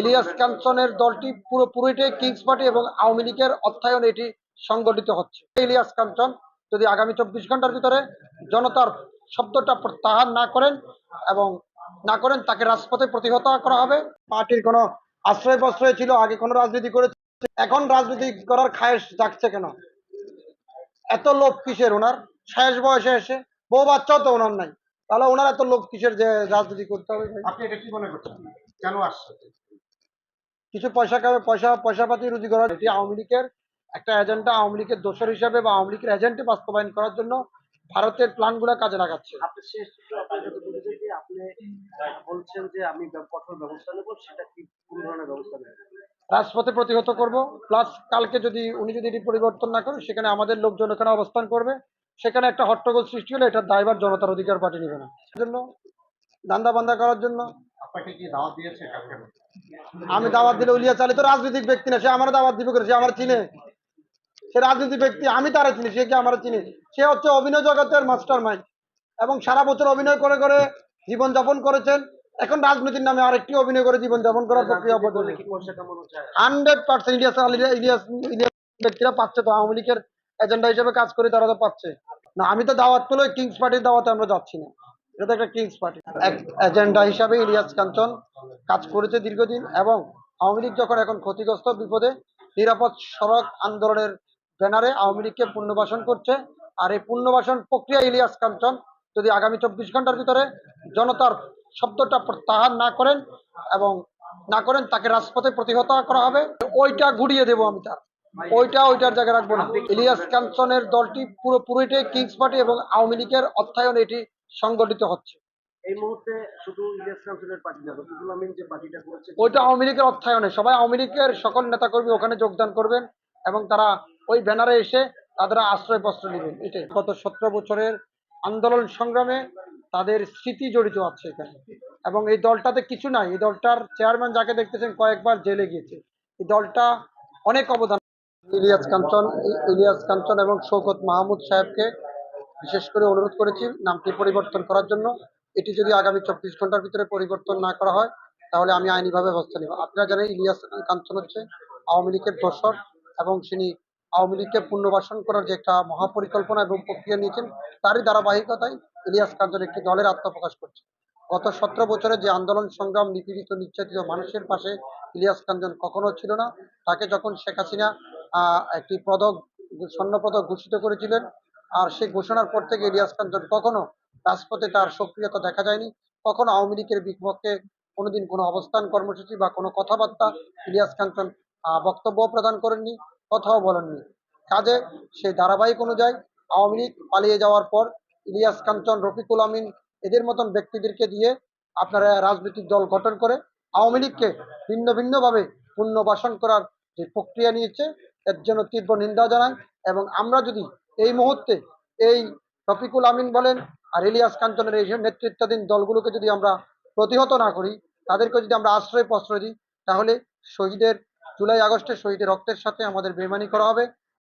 ইলিয়াস কাঞ্চনের দলটি পুরোপুরিটাই Kings party এবং আওয়ামী লীগের অর্থায়ন এটি সংগঠিত হচ্ছে। ইলিয়াস কাঞ্চন যদি আগামী চব্বিশ ঘণ্টার ভিতরে জনতার শব্দটা প্রত্যাহার না করেন এবং না করেন, তাকে রাজপথে প্রতিহত করা হবে। পার্টির কোনো আশ্রয় প্রশ্রয় ছিল, আগে কোনো রাজনীতি করেছে, এখন রাজনীতি করার খায়েশ জাগছে কেন? এত লোভ কিসের ওনার? শেষ বয়সে এসে বউ বাচ্চাও তো ওনার নাই। তাহলে ওনার এত লোভ কিসের যে রাজনীতি করতে হবে? আপনি এটা কি মনে করছেন? কেন আসছে? কিছু পয়সা কামে পয়সা পয়সা পাতি রুজি করার এটি আওয়ামী লীগের একটা এজেন্ডা আওয়ামী লীগের দোষর হিসাবে বা আওয়ামী লীগের এজেন্টে বাস্তবায়ন করার জন্য ভারতের প্ল্যানগুলো কাজে লাগাচ্ছে। বলছেন যে আমি কঠোর ব্যবস্থা নেব সেটা কি কোন ধরনের ব্যবস্থা রাজপথে প্রতিহত করব প্লাস কালকে যদি উনি যদি এটি পরিবর্তন না করেন সেখানে আমাদের লোকজন ওখানে অবস্থান করবে। সেখানে একটা হট্টগোল সৃষ্টি হলে এটার দায়ভার জনতার অধিকার পার্টি নেবে না। সেজন্য দান্দা বান্দা করার জন্য আপনাকে কি দাওয়াত দিয়েছে আমি দাওয়াত দিলে উলিয়া চালিত রাজনৈতিক ব্যক্তি না সে আমার দাওয়াত দিবে করে সে আমার চিনে। সে রাজনৈতিক ব্যক্তি আমি তারা চিনি সে কি আমার চিনি? সে হচ্ছে অভিনয় জগতের মাস্টার মাইন্ড এবং সারা বছর অভিনয় করে করে জীবন যাপন করেছেন। এখন রাজনীতির নামে আরেকটি অভিনয় করে জীবন যাপন করার প্রক্রিয়া কামানো যায় হান্ড্রেড পার্সেন্ট ইলিয়াস ইলিয়াস ইলিয়াস ব্যক্তিরা পাচ্ছে তো আওয়ামী লীগের এজেন্ডা হিসেবে কাজ করে তারা তো পাচ্ছে। না আমি তো দাওয়াত পেলে কিংস পার্টির দাওয়াতে আমরা যাচ্ছি না। এটা তো একটা কিংস পার্টি এজেন্ডা হিসাবে ইলিয়াস কাঞ্চন কাজ করেছে দীর্ঘদিন এবং আওয়ামী লীগ যখন এখন ক্ষতিগ্রস্ত বিপদে, নিরাপদ সড়ক আন্দোলনের ব্যানারে আওয়ামী লীগকে পুনর্বাসন করছে। আর এই পুনর্বাসন প্রক্রিয়া ইলিয়াস কাঞ্চন যদি আগামী চব্বিশ ঘণ্টার ভিতরে জনতার শব্দটা প্রত্যাহার না করেন এবং না করেন, তাকে রাজপথে প্রতিহত করা হবে, ওইটা ঘুরিয়ে দেবো আমি তার। ওইটা ওইটার জায়গায় রাখব না। ইলিয়াস কাঞ্চনের দলটি পুরো পুরোপুরিটাই কিংস পার্টি এবং আওয়ামী লীগের অর্থায়ন এটি সংগঠিত হচ্ছে। এই মুহূর্তে শুধু ইলিয়াস কাউন্সিলের পার্টি না রফিকুল আমিন যে পার্টিটা করেছে ওইটা আওয়ামী লীগের অর্থায়নে। সবাই আওয়ামী লীগের সকল নেতাকর্মী ওখানে যোগদান করবেন এবং তারা ওই ব্যানারে এসে তাদের আশ্রয় প্রশ্রয় নেবেন। এটাই। গত সতেরো বছরের আন্দোলন সংগ্রামে তাদের স্মৃতি জড়িত আছে এখানে। এবং এই দলটাতে কিছু নাই। এই দলটার চেয়ারম্যান যাকে দেখতেছেন কয়েকবার জেলে গিয়েছে। এই দলটা অনেক অবদান ইলিয়াস কাঞ্চন ইলিয়াস কাঞ্চন এবং শৌকত মাহমুদ সাহেবকে বিশেষ করে অনুরোধ করেছি নামটি পরিবর্তন করার জন্য। এটি যদি আগামী চব্বিশ ঘণ্টার ভিতরে পরিবর্তন না করা হয়, তাহলে আমি আইনিভাবে ব্যবস্থা নেব। আপনারা জানেন ইলিয়াস কাঞ্চন হচ্ছে আওয়ামী লীগের দোসর এবং তিনি আওয়ামী লীগকে পুনর্বাসন করার যে একটা মহাপরিকল্পনা এবং প্রক্রিয়া নিয়েছেন, তারই ধারাবাহিকতায় ইলিয়াস কাঞ্চন একটি দলের আত্মপ্রকাশ করছে। গত সতেরো বছরে যে আন্দোলন, সংগ্রাম নিপীড়িত নির্যাতিত মানুষের পাশে ইলিয়াস কাঞ্চন কখনো ছিল না। তাকে যখন শেখ হাসিনা একটি পদক স্বর্ণ পদক ঘোষিত করেছিলেন আর সেই ঘোষণার পর থেকে ইলিয়াস কাঞ্চন কখনো রাজপথে তার সক্রিয়তা দেখা যায়নি, কখনো আওয়ামী লীগের বিপক্ষে কোনোদিন কোনো অবস্থান কর্মসূচি বা কোনো কথাবার্তা ইলিয়াস কাঞ্চন বক্তব্য প্রদান করেননি, কথাও বলেননি। কাজে সেই ধারাবাহিক অনুযায়ী আওয়ামী লীগ পালিয়ে যাওয়ার পর ইলিয়াস কাঞ্চন রফিকুল আমিন এদের মতন ব্যক্তিদেরকে দিয়ে আপনারা রাজনৈতিক দল গঠন করে আওয়ামী লীগকে ভিন্ন ভিন্নভাবে পুনর্বাসন করার যে প্রক্রিয়া নিয়েছে, এর জন্য তীব্র নিন্দা জানায় এবং আমরা যদি এই মুহূর্তে এই রফিকুল আমিন বলেন আর ইলিয়াস কাঞ্চনের এই নেতৃত্বাধীন দলগুলোকে যদি আমরা প্রতিহত না করি তাদেরকে যদি আমরা আশ্রয় প্রশ্রয় দিই, তাহলে শহীদের, জুলাই আগস্টে শহীদের রক্তের সাথে আমাদের বেমানি করা হবে।